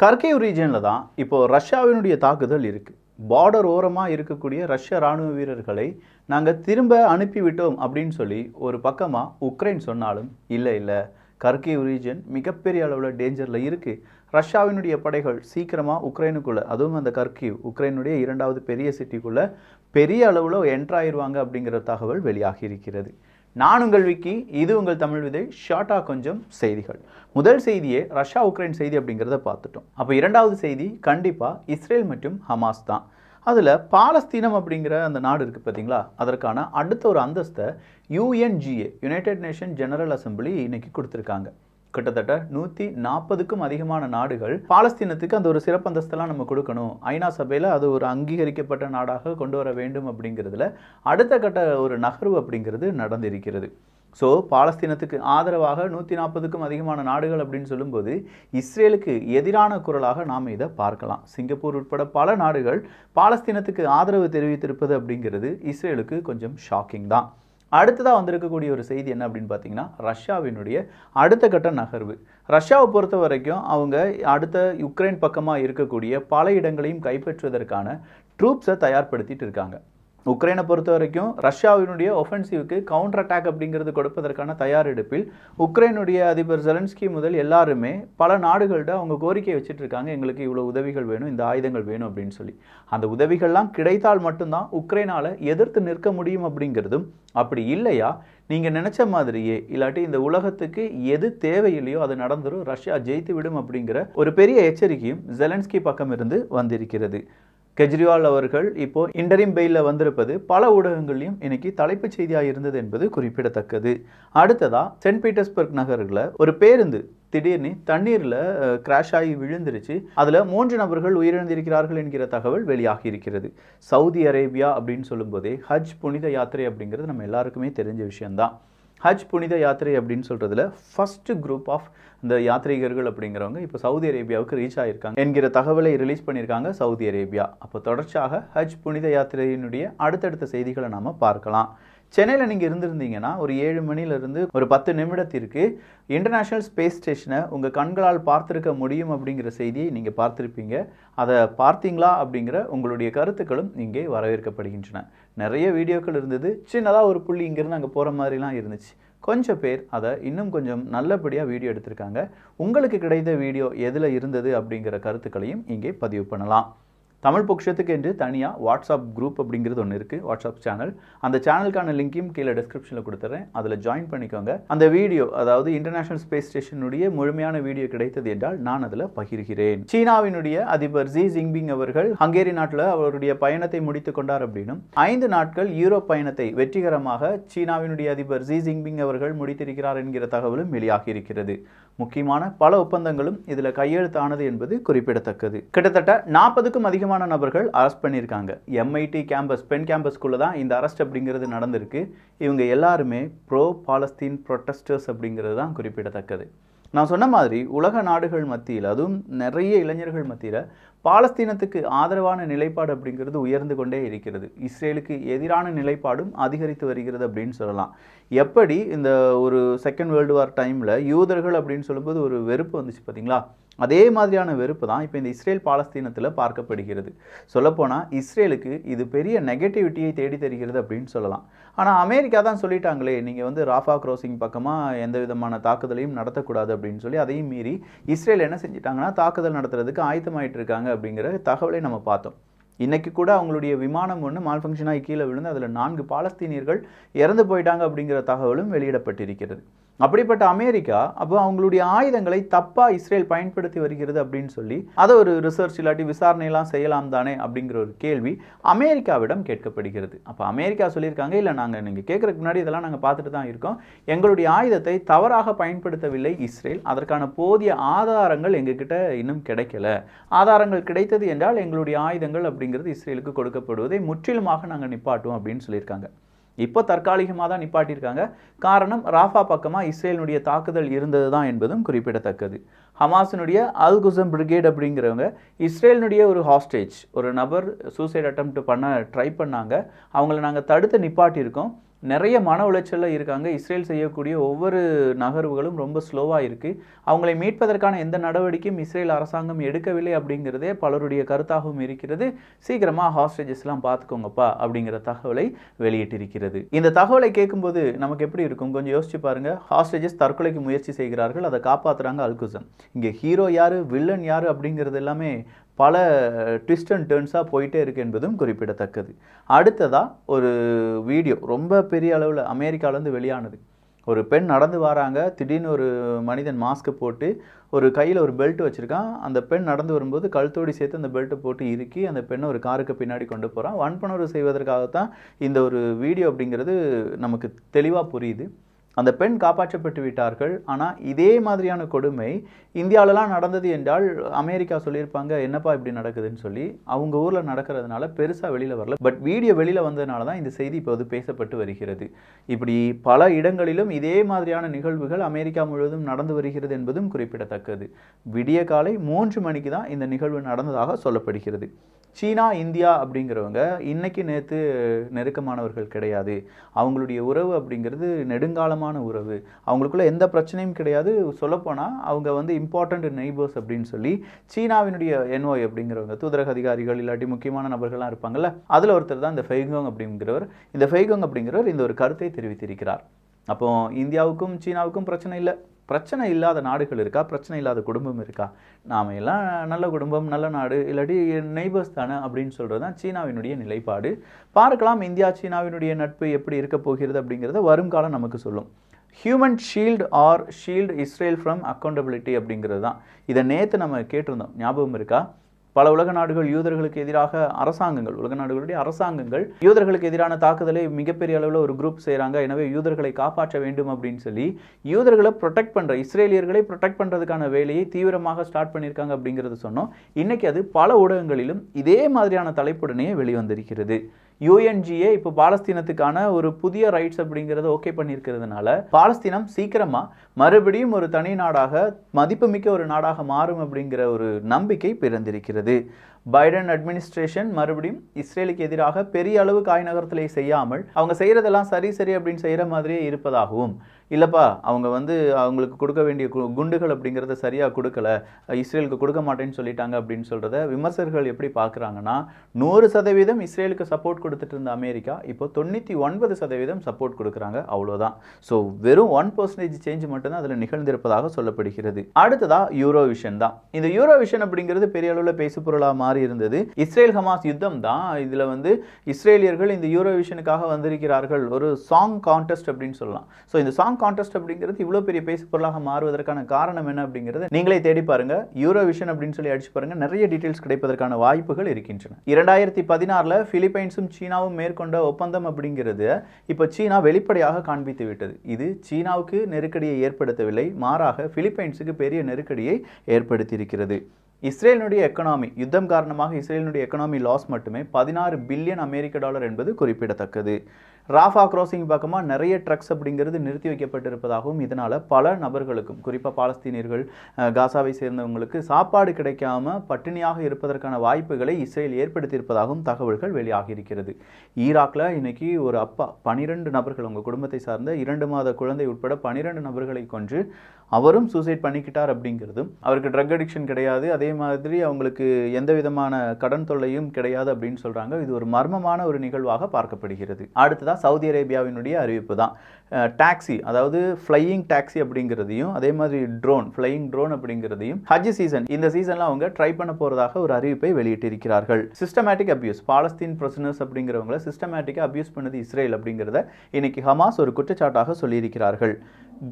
கர்கேவ் ரீஜனில் தான் இப்போ ரஷ்யாவினுடைய தாக்குதல் இருக்குது பார்டர் ஓரமாக இருக்கக்கூடிய ரஷ்ய ராணுவ வீரர்களை நாங்கள் திரும்ப அனுப்பிவிட்டோம் அப்படின்னு சொல்லி ஒரு பக்கமாக உக்ரைன் சொன்னாலும் இல்லை இல்லை கர்கேவ் ரீஜன் மிகப்பெரிய அளவில் டேஞ்சரில் இருக்குது ரஷ்யாவினுடைய படைகள் சீக்கிரமாக உக்ரைனுக்குள்ளே அதுவும் அந்த கர்கீவ் உக்ரைனுடைய இரண்டாவது பெரிய சிட்டிக்குள்ளே பெரிய அளவில் என்ட்ராயிருவாங்க அப்படிங்கிற தகவல் வெளியாகி இருக்கிறது. நான் உங்கள் விக்கி இது உங்கள் தமிழ் விதை ஷார்ட்டாக கொஞ்சம் செய்திகள். முதல் செய்தியே ரஷ்யா உக்ரைன் செய்தி அப்படிங்கிறத பார்த்துட்டோம். அப்போ இரண்டாவது செய்தி கண்டிப்பாக இஸ்ரேல் மற்றும் ஹமாஸ் தான். அதில் பாலஸ்தீனம் அப்படிங்கிற அந்த நாடு இருக்குது பார்த்தீங்களா அதற்கான அடுத்த ஒரு அந்தஸ்தை UNGA united nation general assembly இன்னைக்கு கொடுத்துருக்காங்க. கிட்டத்தட்ட நூற்றி நாற்பதுக்கும் அதிகமான நாடுகள் பாலஸ்தீனத்துக்கு அந்த ஒரு சிறப்பு அந்தஸ்தெல்லாம் நம்ம கொடுக்கணும். ஐநா சபையில் அது ஒரு அங்கீகரிக்கப்பட்ட நாடாக கொண்டு வர வேண்டும் அப்படிங்கிறதுல அடுத்த கட்ட ஒரு நகர்வு அப்படிங்கிறது நடந்திருக்கிறது. ஸோ பாலஸ்தீனத்துக்கு ஆதரவாக நூற்றி நாற்பதுக்கும் அதிகமான நாடுகள் அப்படின்னு சொல்லும்போது இஸ்ரேலுக்கு எதிரான குரலாக நாம் இதை பார்க்கலாம். சிங்கப்பூர் உட்பட பல நாடுகள் பாலஸ்தீனத்துக்கு ஆதரவு தெரிவித்திருப்பது அப்படிங்கிறது இஸ்ரேலுக்கு கொஞ்சம் ஷாக்கிங் தான். அடுத்ததாக வந்திருக்கக்கூடிய ஒரு செய்தி என்ன அப்படின்னு பார்த்தீங்கன்னா ரஷ்யாவினுடைய அடுத்த கட்ட நகர்வு. ரஷ்யாவை பொறுத்த வரைக்கும் அவங்க அடுத்த யுக்ரைன் பக்கமாக இருக்கக்கூடிய பல இடங்களையும் கைப்பற்றுவதற்கான ட்ரூப்ஸை தயார்படுத்திட்டு இருக்காங்க. உக்ரைனை பொறுத்த வரைக்கும் ரஷ்யாவினுடைய ஒஃபென்சிவ்க்கு கவுண்டர் அட்டாக் அப்படிங்கிறது கொடுப்பதற்கான தயாரெடுப்பில் உக்ரைனுடைய அதிபர் ஜெலன்ஸ்கி முதல் எல்லாருமே பல நாடுகள்கிட்ட அவங்க கோரிக்கை வச்சுட்டு இருக்காங்க எங்களுக்கு இவ்வளோ உதவிகள் வேணும் இந்த ஆயுதங்கள் வேணும் அப்படின்னு சொல்லி. அந்த உதவிகள்லாம் கிடைத்தால் மட்டும்தான் உக்ரைனால் எதிர்த்து நிற்க முடியும் அப்படிங்கிறதும் அப்படி இல்லையா? நீங்கள் நினச்ச மாதிரியே இல்லாட்டி இந்த உலகத்துக்கு எது தேவையில்லையோ அது நடந்துரும் ரஷ்யா ஜெயித்து விடும் அப்படிங்கிற ஒரு பெரிய எச்சரிக்கையும் ஜெலன்ஸ்கி பக்கம் இருந்து வந்திருக்கிறது. கெஜ்ரிவால் அவர்கள் இப்போ இன்டரிம் பெயிலில் வந்திருப்பது பல ஊடகங்களையும் இன்னைக்கு தலைப்புச் செய்தியாக இருந்தது என்பது குறிப்பிடத்தக்கது. அடுத்ததாக சென்ட் பீட்டர்ஸ்பர்க் நகரில் ஒரு பேருந்து திடீர்னு தண்ணீரில் கிராஷ் ஆகி விழுந்துருச்சு. அதில் மூன்று நபர்கள் உயிரிழந்திருக்கிறார்கள் என்கிற தகவல் வெளியாகி இருக்கிறது சவுதி அரேபியா அப்படின்னு சொல்லும்போதே ஹஜ் புனித யாத்திரை அப்படிங்கிறது நம்ம எல்லாருக்குமே தெரிஞ்ச விஷயம்தான். ஹஜ் புனித யாத்திரை அப்படின்னு சொல்கிறதுல ஃபர்ஸ்ட் குரூப் ஆஃப் இந்த யாத்ரீகர்கள் அப்படிங்கிறவங்க இப்போ சவுதி அரேபியாவுக்கு ரீச் ஆகியிருக்காங்க என்கிற தகவலை ரிலீஸ் பண்ணியிருக்காங்க சவுதி அரேபியா. அப்போ தொடர்ச்சியாக ஹஜ் புனித யாத்திரையினுடைய அடுத்தடுத்த செய்திகளை நாம் பார்க்கலாம். சென்னையில் நீங்கள் இருந்திருந்தீங்கன்னா ஒரு ஏழு மணிலேருந்து ஒரு பத்து நிமிடத்திற்கு இன்டர்நேஷ்னல் ஸ்பேஸ் ஸ்டேஷனை உங்கள் கண்களால் பார்த்துருக்க முடியும் அப்படிங்கிற செய்தியை நீங்கள் பார்த்துருப்பீங்க. அதை பார்த்தீங்களா அப்படிங்கிற உங்களுடைய கருத்துக்களும் இங்கே வரவேற்கப்படுகின்றன. நிறைய வீடியோக்கள் இருந்தது. சின்னதாக ஒரு புள்ளி இங்கேருந்து அங்கே போகிற மாதிரிலாம் இருந்துச்சு. கொஞ்சம் பேர் அதை இன்னும் கொஞ்சம் நல்லபடியாக வீடியோ எடுத்திருக்காங்க. உங்களுக்கு கிடைத்த வீடியோ எதில் இருந்தது அப்படிங்கிற கருத்துக்களையும் இங்கே பதிவு பண்ணலாம். தமிழ் பொக்ஷத்துக்கு என்று தனியாக வாட்ஸ்அப் குரூப் அப்படிங்கிறது ஒன்று இருக்குது வாட்ஸ்அப் சேனல் அந்த சேனலுக்கான லிங்கையும் கீழே டிஸ்கிரிப்ஷனில் கொடுத்துட்றேன் அதில் ஜாயின் பண்ணிக்கோங்க. அந்த வீடியோ அதாவது இன்டர்நேஷனல் ஸ்பேஸ் ஸ்டேஷனுடைய முழுமையான வீடியோ கிடைத்தது என்றால் நான் அதில் பகிர்கிறேன். சீனாவினுடைய அதிபர் ஜி ஜிங்பிங் அவர்கள் ஹங்கேரி நாட்டில் அவருடைய பயணத்தை முடித்து கொண்டார் அப்படின்னும் ஐந்து நாட்கள் யூரோப் பயணத்தை வெற்றிகரமாக சீனாவினுடைய அதிபர் ஜி ஜிங்பிங் அவர்கள் முடித்திருக்கிறார் என்கிற தகவலும் வெளியாகி இருக்கிறது. முக்கியமான பல ஒப்பந்தங்களும் இதில் கையெழுத்தானது என்பது குறிப்பிடத்தக்கது. கிட்டத்தட்ட நாற்பதுக்கும் அதிகமான நபர்கள் அரெஸ்ட் பண்ணியிருக்காங்க. எம்ஐடி கேம்பஸ் பெண் கேம்பஸ்குள்ளே தான் இந்த அரெஸ்ட் அப்படிங்கிறது நடந்திருக்கு. இவங்க எல்லாருமே ப்ரோ பாலஸ்தீன் ப்ரொட்டஸ்டர்ஸ் அப்படிங்கிறது தான் குறிப்பிடத்தக்கது. நான் சொன்ன மாதிரி உலக நாடுகள் மத்தியில் அதுவும் நிறைய இளைஞர்கள் மத்தியில் பாலஸ்தீனத்துக்கு ஆதரவான நிலைப்பாடு அப்படிங்கிறது உயர்ந்து கொண்டே இருக்கிறது. இஸ்ரேலுக்கு எதிரான நிலைப்பாடும் அதிகரித்து வருகிறது அப்படின்னு சொல்லலாம். எப்படி இந்த ஒரு செகண்ட் வேர்ல்டு வார் டைமில் யூதர்கள் அப்படின்னு சொல்லும்போது ஒரு வெறுப்பு வந்துச்சு பார்த்தீங்களா அதே மாதிரியான வெறுப்பு தான் இப்போ இந்த இஸ்ரேல் பாலஸ்தீனத்தில் பார்க்கப்படுகிறது. சொல்லப்போனால் இஸ்ரேலுக்கு இது பெரிய நெகட்டிவிட்டியை தேடி தருகிறது அப்படின்னு சொல்லலாம். ஆனால் அமெரிக்கா தான் சொல்லிட்டாங்களே நீங்கள் வந்து ராஃபா க்ரோசிங் பக்கமாக எந்த விதமான தாக்குதலையும் நடத்தக்கூடாது அப்படின்னு சொல்லி அதையும் மீறி இஸ்ரேல் என்ன செஞ்சிட்டாங்கன்னா தாக்குதல் நடத்துறதுக்கு ஆயத்தமாயிட்டு இருக்காங்க அப்படிங்கிற தகவலை நம்ம பார்த்தோம். இன்றைக்கி கூட அவங்களுடைய விமானம் ஒன்று மால்ஃபங்க்ஷனாகி கீழே விழுந்து அதில் நான்கு பாலஸ்தீனியர்கள் இறந்து போயிட்டாங்க அப்படிங்கிற தகவலும் வெளியிடப்பட்டிருக்கிறது. அப்படிப்பட்ட அமெரிக்கா அப்போ அவங்களுடைய ஆயுதங்களை தப்பாக இஸ்ரேல் பயன்படுத்தி வருகிறது அப்படின்னு சொல்லி அதை ஒரு ரிசர்ச் இல்லாட்டி விசாரணையெல்லாம் செய்யலாம் தானே அப்படிங்கிற ஒரு கேள்வி அமெரிக்காவிடம் கேட்கப்படுகிறது. அப்போ அமெரிக்கா சொல்லியிருக்காங்க இல்லை நாங்கள் நீங்கள் கேட்குறதுக்கு முன்னாடி இதெல்லாம் நாங்கள் பார்த்துட்டு தான் இருக்கோம். எங்களுடைய ஆயுதத்தை தவறாக பயன்படுத்தவில்லை இஸ்ரேல். அதற்கான போதிய ஆதாரங்கள் எங்ககிட்ட இன்னும் கிடைக்கல. ஆதாரங்கள் கிடைத்தது என்றால் எங்களுடைய ஆயுதங்கள் அப்படிங்கிறது இஸ்ரேலுக்கு கொடுக்கப்படுவதை முற்றிலுமாக நாங்கள் நிப்பாட்டுவோம் அப்படின்னு சொல்லியிருக்காங்க. இப்போ தற்காலிகமாக தான் நிப்பாட்டியிருக்காங்க. காரணம் ராஃபா பக்கமாக இஸ்ரேலினுடைய தாக்குதல் இருந்தது தான் என்பதும் குறிப்பிடத்தக்கது. ஹமாஸினுடைய அல் குசம் பிரிகேட் அப்படிங்கிறவங்க இஸ்ரேலினுடைய ஒரு ஹாஸ்டேஜ் ஒரு நபர் சூசைட் அட்டம் பண்ண ட்ரை பண்ணாங்க. அவங்கள நாங்கள் தடுத்து நிப்பாட்டியிருக்கோம். நிறைய மன உளைச்சலில் இருக்காங்க. இஸ்ரேல் செய்யக்கூடிய ஒவ்வொரு நகர்வுகளும் ரொம்ப ஸ்லோவாக இருக்குது அவங்களை மீட்பதற்கான எந்த நடவடிக்கையும் இஸ்ரேல் அரசாங்கம் எடுக்கவில்லை அப்படிங்கிறதே பலருடைய கருத்தாகவும் இருக்கிறது. சீக்கிரமாக ஹாஸ்டேஜஸ்லாம் பார்த்துக்கோங்கப்பா அப்படிங்கிற தகவலை வெளியிட்டிருக்கிறது. இந்த தகவலை கேட்கும்போது நமக்கு எப்படி இருக்கும்? கொஞ்சம் யோசிச்சு பாருங்க. ஹாஸ்டேஜஸ் தற்கொலைக்கு முயற்சி செய்கிறார்கள். அதை காப்பாற்றுறாங்க அல்குசன் இங்கே ஹீரோ யார்? வில்லன் யார்? அப்படிங்கிறது எல்லாமே பல ட்விஸ்ட் அண்ட் டேர்ன்ஸாக போயிட்டே இருக்குது என்பதும் குறிப்பிடத்தக்கது. அடுத்ததாக ஒரு வீடியோ ரொம்ப பெரிய அளவில் அமெரிக்காவிலேருந்து வெளியானது. ஒரு பெண் நடந்து வராங்க திடீர்னு ஒரு மனிதன் மாஸ்க் போட்டு ஒரு கையில் ஒரு பெல்ட் வச்சுருக்கான். அந்த பெண் நடந்து வரும்போது கழுத்தோடி சேர்த்து அந்த பெல்ட்டை போட்டு இறுக்கி அந்த பெண்ணை ஒரு காருக்கு பின்னாடி கொண்டு போகிறான் வன்புணர்வு செய்வதற்காகத்தான் இந்த ஒரு வீடியோ அப்படிங்கிறது நமக்கு தெளிவாக புரியுது. அந்த பெண் காப்பாற்றப்பட்டு விட்டார்கள். ஆனால் இதே மாதிரியான கொடுமை இந்தியாவிலலாம் நடந்தது என்றால் அமெரிக்கா சொல்லியிருப்பாங்க என்னப்பா இப்படி நடக்குதுன்னு சொல்லி அவங்க ஊரில் நடக்கிறதுனால பெருசாக வெளியில் வரல. பட் வீடியோ வெளியில் வந்ததுனால தான் இந்த செய்தி இப்போது பேசப்பட்டு வருகிறது. இப்படி பல இடங்களிலும் இதே மாதிரியான நிகழ்வுகள் அமெரிக்கா முழுவதும் நடந்து வருகிறது என்பதும் குறிப்பிடத்தக்கது. விடிய காலை மூன்று மணிக்கு தான் இந்த நிகழ்வு நடந்ததாக சொல்லப்படுகிறது. சீனா இந்தியா அப்படிங்கிறவங்க இன்னைக்கு நேற்று நெருக்கமானவர்கள் கிடையாது. அவங்களுடைய உறவு அப்படிங்கிறது நெடுங்காலமான உறவு. அவங்களுக்குள்ள எந்த பிரச்சனையும் கிடையாது. சொல்லப்போனால் அவங்க வந்து இம்பார்ட்டண்ட் நெய்பர்ஸ் அப்படின்னு சொல்லி சீனாவினுடைய என்ஓய் அப்படிங்கிறவங்க தூதரக அதிகாரிகள் இல்லாட்டி முக்கியமான நபர்கள்லாம் இருப்பாங்கல்ல அதில் ஒருத்தர் தான் இந்த ஃபெய்கோங் அப்படிங்கிறவர். இந்த ஃபெய்கோங் அப்படிங்கிறவர் இந்த ஒரு கருத்தை தெரிவித்திருக்கிறார். அப்போ இந்தியாவுக்கும் சீனாவுக்கும் பிரச்சனை இல்லை. பிரச்சனை இல்லாத நாடுகள் இருக்கா? பிரச்சனை இல்லாத குடும்பம் இருக்கா? நாம் எல்லாம் நல்ல குடும்பம் நல்ல நாடு இல்லாட்டி நெய்பர்ஸ் தானே அப்படின்னு சொல்கிறது தான் சீனாவினுடைய நிலைப்பாடு. பார்க்கலாம் இந்தியா சீனாவினுடைய நட்பு எப்படி இருக்க போகிறது அப்படிங்கிறத வருங்காலம் நமக்கு சொல்லும். Human shield or shield Israel from accountability அப்படிங்கிறது தான் இதை நேற்று நம்ம கேட்டிருந்தோம். ஞாபகம் இருக்கா? பல உலக நாடுகள் யூதர்களுக்கு எதிராக அரசாங்கங்கள் உலக நாடுகளுடைய அரசாங்கங்கள் யூதர்களுக்கு எதிரான தாக்குதலை மிகப்பெரிய அளவில் ஒரு குரூப் செய்கிறாங்க எனவே யூதர்களை காப்பாற்ற வேண்டும் அப்படின்னு சொல்லி யூதர்களை ப்ரொடெக்ட் பண்ணுற இஸ்ரேலியர்களை ப்ரொடெக்ட் பண்ணுறதுக்கான வேலையை தீவிரமாக ஸ்டார்ட் பண்ணியிருக்காங்க அப்படிங்கிறது சொன்னோம். இன்றைக்கி அது பல ஊடகங்களிலும் இதே மாதிரியான தலைப்புடனே வெளிவந்திருக்கிறது. யூஎன்ஜிஏ இப்போ பாலஸ்தீனத்துக்கான ஒரு புதிய ரைட்ஸ் அப்படிங்கிறத ஓகே பண்ணியிருக்கிறதுனால பாலஸ்தீனம் சீக்கிரமா மறுபடியும் ஒரு தனி நாடாக மதிப்புமிக்க ஒரு நாடாக மாறும் அப்படிங்கிற ஒரு நம்பிக்கை பிறந்திருக்கிறது. பைடன் அட்மினிஸ்ட்ரேஷன் மறுபடியும் இஸ்ரேலுக்கு எதிராக பெரிய அளவு காய் செய்யாமல் அவங்க செய்கிறதெல்லாம் சரி சரி அப்படின்னு செய்கிற மாதிரியே இருப்பதாகவும். இல்லைப்பா அவங்க வந்து அவங்களுக்கு கொடுக்க வேண்டிய கு- குண்டுகள் அப்படிங்கிறத சரியாக கொடுக்கல இஸ்ரேலுக்கு கொடுக்க மாட்டேன்னு சொல்லிட்டாங்க அப்படின்னு சொல்கிறத விமர்சகர்கள் எப்படி பார்க்குறாங்கன்னா நூறு சதவீதம் இஸ்ரேலுக்கு சப்போர்ட் கொடுத்துட்டு இருந்த அமெரிக்கா இப்போ தொண்ணூற்றி ஒன்பது சதவீதம் சப்போர்ட் கொடுக்குறாங்க அவ்வளோதான் ஸோ வெறும் ஒன் பர்சன்டேஜ் சேஞ்ச் மட்டும்தான் அதில் நிகழ்ந்திருப்பதாக சொல்லப்படுகிறது. அடுத்ததாக யூரோ விஷன் தான். இந்த யூரோ விஷன் அப்படிங்கிறது பெரிய அளவில் பேசுபொருளாக மாறி இருந்தது. இஸ்ரேல் ஹமாஸ் யுத்தம் தான். இதில் வந்து இஸ்ரேலியர்கள் இந்த யூரோவிஷனுக்காக வந்திருக்கிறார்கள். ஒரு சாங் கான்டெஸ்ட் அப்படின்னு சொல்லலாம். ஸோ இந்த சாங் கான்டெஸ்ட் அப்படிங்கிறது இவ்வளோ பெரிய பேசுபொருளாக மாறுவதற்கான காரணம் என்ன அப்படிங்கிறத நீங்களே தேடி பாருங்க. யூரோவிஷன் அப்படின்னு சொல்லி அடிச்சு பாருங்க. நிறைய டீட்டெயில்ஸ் கிடைப்பதற்கான வாய்ப்புகள் இருக்கின்றன. இரண்டாயிரத்தி பதினாறில் பிலிப்பைன்ஸும் சீனாவும் மேற்கொண்ட ஒப்பந்தம் அப்படிங்கிறது இப்போ சீனா வெளிப்படையாக காண்பித்து விட்டது. இது சீனாவுக்கு நெருக்கடியை ஏற்படுத்தவில்லை. மாறாக பிலிப்பைன்ஸுக்கு பெரிய நெருக்கடியை ஏற்படுத்தியிருக்கிறது. இஸ்ரேலினுடைய எக்கனாமி யுத்தம் காரணமாக இஸ்ரேலினுடைய எக்கனாமி லாஸ் மட்டுமே பதினாறு பில்லியன் அமெரிக்க டாலர் என்பது குறிப்பிடத்தக்கது. ராஃபா கிராசிங் பக்கமாக நிறைய ட்ரக்ஸ் அப்படிங்கிறது நிறுத்தி வைக்கப்பட்டிருப்பதாகவும் இதனால் பல நபர்களுக்கும் குறிப்பாக பாலஸ்தீனியர்கள் காசாவை சேர்ந்தவங்களுக்கு சாப்பாடு கிடைக்காம பட்டினியாக இருப்பதற்கான வாய்ப்புகளை இஸ்ரேல் ஏற்படுத்தியிருப்பதாகவும் தகவல்கள் வெளியாகி இருக்கிறது ஈராக்ல இன்னைக்கு ஒரு அப்பா பனிரெண்டு நபர்கள் உங்கள் குடும்பத்தை சார்ந்த இரண்டு மாத குழந்தை உட்பட பனிரெண்டு நபர்களை கொன்று அவரும் சூசைட் பண்ணிக்கிட்டார் அப்படிங்கிறதும் அவருக்கு ட்ரக் அடிக்ஷன் கிடையாது அதே மாதிரி அவங்களுக்கு எந்த விதமான கடன் தொல்லையும் கிடையாது அப்படின்னு சொல்கிறாங்க இது ஒரு மர்மமான ஒரு நிகழ்வாக பார்க்கப்படுகிறது. அடுத்ததாக சவுதி அரேபியாவினுடைய அறிவிப்பு தான். டாக்ஸி அதாவது ஃப்ளையிங் டாக்ஸி அப்படிங்கிறதையும் அதே மாதிரி ட்ரோன் ஃப்ளையிங் ட்ரோன் அப்படிங்கிறதையும் ஹஜ் சீசன் இந்த சீசனில் அவங்க ட்ரை பண்ண போகிறதாக ஒரு அறிவிப்பை வெளியிட்டிருக்கிறார்கள். சிஸ்டமேட்டிக் அபியூஸ் பாலஸ்தீன் பிரசனர்ஸ் அப்படிங்கிறவங்கள சிஸ்டமேட்டிக்காக அபியூஸ் பண்ணது இஸ்ரேல் அப்படிங்கிறத இன்னைக்கு ஹமாஸ் ஒரு குற்றச்சாட்டாக சொல்லியிருக்கிறார்கள்.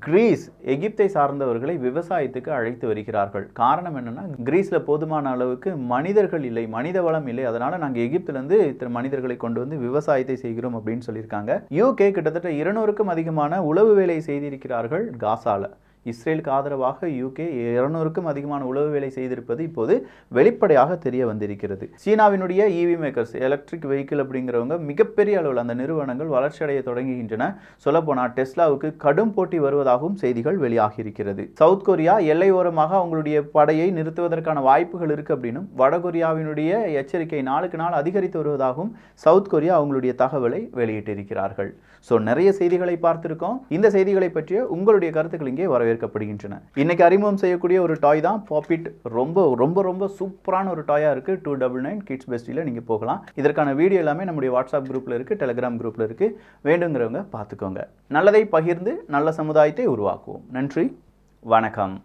கிரீஸ் எகிப்தை சார்ந்தவர்களை விவசாயத்துக்கு அழைத்து வருகிறார்கள். காரணம் என்னென்னா கிரீஸில் போதுமான அளவுக்கு மனிதர்கள் இல்லை மனித வளம் இல்லை. அதனால் நாங்கள் எகிப்துலேருந்து இத்தனை மனிதர்களை கொண்டு வந்து விவசாயத்தை செய்கிறோம் அப்படின்னு சொல்லியிருக்காங்க. யூகே கிட்டத்தட்ட இருநூறுக்கும் அதிகமான உளவு வேலை செய்திருக்கிறார்கள் காசால. இஸ்ரேலுக்கு ஆதரவாக யூகே இருநூறுக்கும் அதிகமான உளவு வேலை செய்திருப்பது இப்போது வெளிப்படையாக தெரிய வந்திருக்கிறது. சீனாவினுடைய இவி மேக்கர்ஸ் எலக்ட்ரிக் வெஹிக்கிள் அப்படிங்கிறவங்க மிகப்பெரிய அளவில் அந்த நிறுவனங்கள் வளர்ச்சியடைய தொடங்குகின்றன. சொல்லப்போனால் டெஸ்லாவுக்கு கடும் போட்டி வருவதாகவும் செய்திகள் வெளியாகி இருக்கிறது சவுத் கொரியா எல்லையோரமாக அவங்களுடைய படையை நிறுத்துவதற்கான வாய்ப்புகள் இருக்கு அப்படின்னும் வடகொரியாவினுடைய எச்சரிக்கை நாளுக்கு நாள் அதிகரித்து வருவதாகவும் சவுத் கொரியா அவங்களுடைய தகவலை வெளியிட்டிருக்கிறார்கள். ஸோ நிறைய செய்திகளை பார்த்திருக்கோம். இந்த செய்திகளை பற்றிய உங்களுடைய கருத்துக்கள் இங்கே வரவேற்கப்படுகின்றன இன்னைக்கு அறிமுகம் செய்யக்கூடிய ஒரு டாய் தான் பாப்பிட் ரொம்ப ரொம்ப ரொம்ப சூப்பரான ஒரு டாயாக இருக்குது டூ டபுள் நைன் கிட்ஸ் பெஸ்டியில் நீங்கள் போகலாம். இதற்கான வீடியோ எல்லாமே நம்முடைய வாட்ஸ்அப் குரூப்பில் இருக்குது டெலிகிராம் குரூப்பில் இருக்குது வேண்டுங்கிறவங்க பார்த்துக்கோங்க. நல்லதை பகிர்ந்து நல்ல சமுதாயத்தை உருவாக்குவோம். நன்றி வணக்கம்.